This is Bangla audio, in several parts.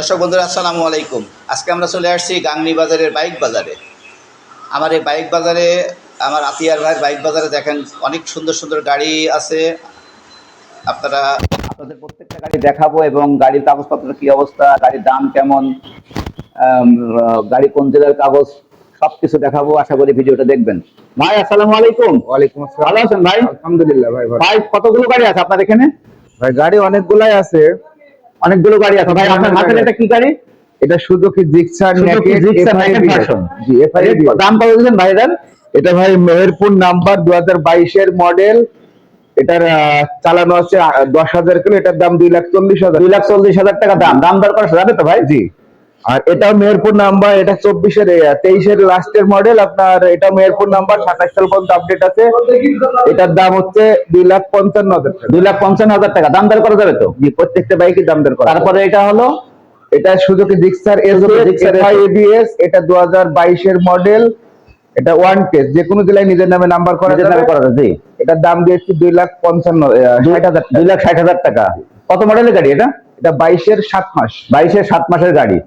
দর্শক বন্ধুরা আসসালামু আলাইকুম। আজকে আমরা চলে আসছি গাংনি বাজারের বাইক বাজারে। আমার এই বাইক বাজারে আমার আতিয়ার ভাইয়ের বাইক বাজারে দেখেন অনেক সুন্দর সুন্দর গাড়ি আছে। আপনারা আপনাদের প্রত্যেকটা গাড়ি দেখাবো এবং গাড়ির কাগজপত্রের কি অবস্থা গাড়ির দাম কেমন গাড়ি কোন জেলার কাগজ সব কিছু দেখাবো। আশা করি ভিডিওটা দেখবেন। ভাই আসসালামু আলাইকুম। ওয়ালাইকুম আসসালাম। ভালো আছেন ভাই? আলহামদুলিল্লাহ ভাই ভাই কতগুলো গাড়ি আছে আপনার এখানে? ভাই গাড়ি অনেকগুলাই আছে। অনেকগুলো গাড়ি আছে। ভাই আপনার হাতের এটা কি গাড়ি? এটা Suzuki Gixxer Suzuki naked Gixxer version. জি এফআইএ দাম কত দিচ্ছেন ভাই দাম এটা ভাই মেহেরপুর নাম্বার দু এর বাইশের মডেল। এটার চালানো আছে দশ হাজার কিলো। এটার দাম দুই লাখ চল্লিশ হাজার। দুই লাখ চল্লিশ হাজার টাকা দাম। দাম দর করা যাবে তো ভাই? জি। আর এটা মেহেরপুর নাম্বার এটা চব্বিশের তেইশের লাস্টের মডেল আপনার এটা মেহেরপুর নাম্বার সাতাশ সাল পর্যন্ত আপডেট আছে। এটার দাম হচ্ছে দুই লাখ পঞ্চান্ন হাজার টাকা। দুই লাখ পঞ্চান্ন হাজার টাকা দাম দর করা যাবে তো? প্রত্যেকটা বাইকের দাম দর করা তারপরে এটা হলো? এটা সুজুকি এসআই এবিএস এটা দু হাজার বাইশের মডেল এটা ওয়ান টেস্ট যে কোনো জেলায় নিজের নামে নাম্বার করা নিজের নামে করা জি। এটার দাম দিয়েছি দুই লাখ পঞ্চান্ন ষাট হাজার দুই লাখ ষাট হাজার টাকা। কত মডেলের গাড়ি এটা? এটা বাইশের সাত মাস। বাইশের সাত মাসের গাড়ি।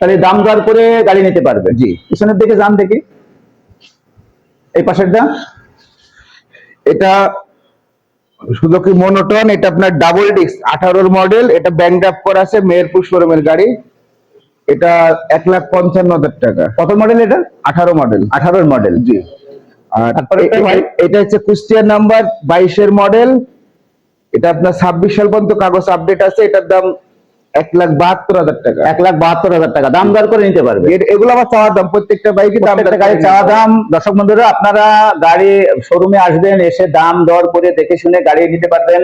তাহলে দাম দর করে গাড়ি নিতে পারবে। জি। পিছনের দিকে যান দেখি। এই পাশেরটা? এটা সুজুকি মনোটন এটা আপনার ডাবল ডিস্ক আঠারোর মডেল এটা ব্যাংক আপ করা আছে মেহেরপুর শোরুমের গাড়ি। এটা এক লাখ পঞ্চান্ন হাজার টাকা। কত মডেল এটা? আঠারো মডেল আঠারোর মডেল জি। আর এটা হচ্ছে কুষ্টিয়ার নাম্বার বাইশের মডেল এটা আপনার ছাব্বিশ সাল পর্যন্ত কাগজ আপডেট আছে এটার দাম এক লাখ বাহাত্তর হাজার টাকা। এক লাখ বাহাত্তর হাজার টাকা। দাম দর করে নিতে পারবে। এগুলো আমার চাওয়ার দাম প্রত্যেকটা বাইকের দাম প্রত্যেকটা চাওয়া দাম। দর্শক বন্ধুরা আপনারা গাড়ি শোরুমে আসবেন এসে দাম দর করে দেখে শুনে গাড়ি নিতে পারবেন।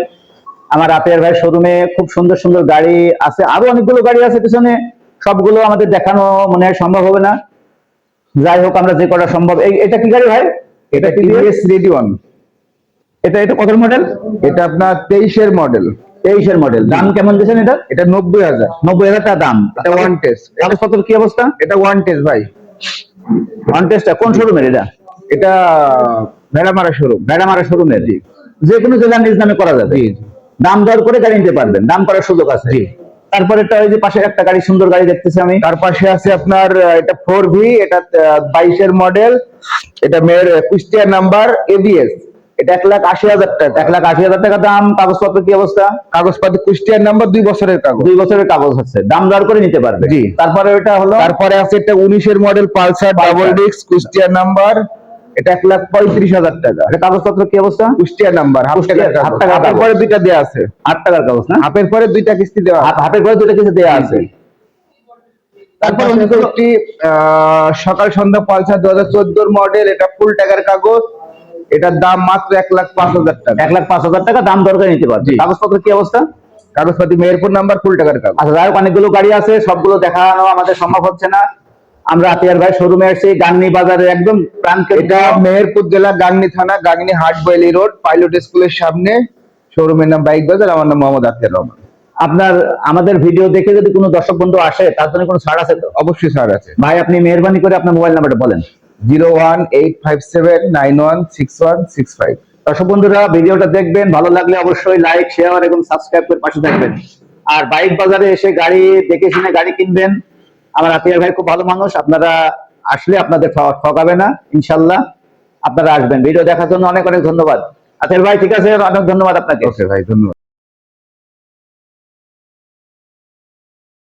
আমার আপিয়ার ভাই শোরুমে খুব সুন্দর সুন্দর গাড়ি আছে। আরও অনেকগুলো গাড়ি আছে পিছনে। সবগুলো আমাদের দেখানো মনে হয় সম্ভব হবে না। যাই হোক আমরা যে করা সম্ভব এই এটা কি গাড়ি ভাই? এটা টিভিএস রেডি ওয়ান এটা এটা কত মডেল এটা আপনার তেইশের মডেল তেইশের মডেল দাম কেমন দিয়েছেন এটা? এটা নব্বই হাজার। নব্বই হাজার টাকা দাম। এটা ওয়ান টেস্ট কাগজপত্র কি অবস্থা? এটা ওয়ান টেস্ট ভাই। ওয়ান টেস্টটা কোন শোরুমের এটা? এটা ভেড়ামারা শোরুম ভেড়ামারা শোরুমের যে কোনো জেলার নিজ নামে করা যাবে। দাম দর করে গাড়ি নিতে পারবেন। দাম করার সুযোগ আছে। জি। তারপরে একটা ওই যে পাশে একটা গাড়ি সুন্দর গাড়ি দেখতেছি আমি। তার পাশে আছে আপনার এটা ফোর ভি এটা বাইশের মডেল এটা মেয়ের কুষ্টিয়ার নাম্বার এবিএস এটা এক লাখ আশি হাজার টাকা এক লাখ আশি হাজার টাকা দাম কাগজপত্র কি অবস্থা? কাগজপাতি কুষ্টিয়ার নাম্বার দুই বছরের কাগজ। দুই বছরের কাগজ আছে দাম দর করে নিতে পারবে। জি। তারপরে ওইটা হলো? তারপরে আছে একটা উনিশের মডেল পালসার ডাবল ডিস্ক কুষ্টিয়ার নাম্বার এটা এক লাখ পঁয়ত্রিশ হাজার টাকা। এটা কাগজপত্র কি অবস্থা? কুষ্টিয়ার নাম্বার হাফ কাগজ। হাফের পরে দুইটা দেওয়া আছে। আট টাকার কাগজ না? হাফের পরে দুইটা কিস্তি দেওয়া হাফ- হাফের করে দুটো কিছু দেওয়া আছে। তারপর একটি আহ, সকাল সন্ধ্যা পালসার দু হাজার চোদ্দোর মডেল এটা ফুল টাকার কাগজ। এটার দাম মাত্র এক লাখ পাঁচ হাজার টাকা। এক লাখ পাঁচ হাজার টাকা দাম দর করে নিতে পারবে। জি। কাগজপত্র কি অবস্থা? কাগজপাতি মেহেরপুর নাম্বার ফুল টাকার কাগজ। আচ্ছা যাই হোক অনেকগুলো গাড়ি আছে সবগুলো দেখানো আমাদের সম্ভব হচ্ছে না। আমরা আতিয়ার ভাই শোরুমে আসছি গান্নি বাজারে একদম প্রান্তে এটা মেহেরপুর জেলা গাংনি থানা গাংনি হাটবয়েলি রোড পাইলট স্কুলের সামনে। শোরুমের নাম বাইক বাজার আমার নাম মোহাম্মদ আতিয়ার রহমান। আপনার আমাদের ভিডিও দেখে যদি কোনো দর্শক বন্ধু আসে তার জন্য কোনো ছাড় আছে তো? অবশ্যই স্যার আছে। ভাই আপনি মেহরবানি করে আপনার মোবাইল নাম্বারটা বলেন। Zero one eight five seven nine one six one six five. দর্শক বন্ধুরা, ভিডিওটা দেখবেন, ভালো লাগলে অবশ্যই লাইক শেয়ার এবং সাবস্ক্রাইব করে পাশে থাকবেন। আর বাইক বাজারে এসে গাড়ি দেখে শুনে গাড়ি কিনবেন, আমার আতিয়ার ভাই খুব ভালো মানুষ, আপনারা আসলে আপনাদের ঠক- ঠকাবে না, ইনশাল্লাহ আপনারা আসবেন। ভিডিও দেখার জন্য অনেক অনেক ধন্যবাদ। আতিয়ার ভাই, ঠিক আছে, অনেক ধন্যবাদ আপনাকে। ওকে ভাই, ধন্যবাদ।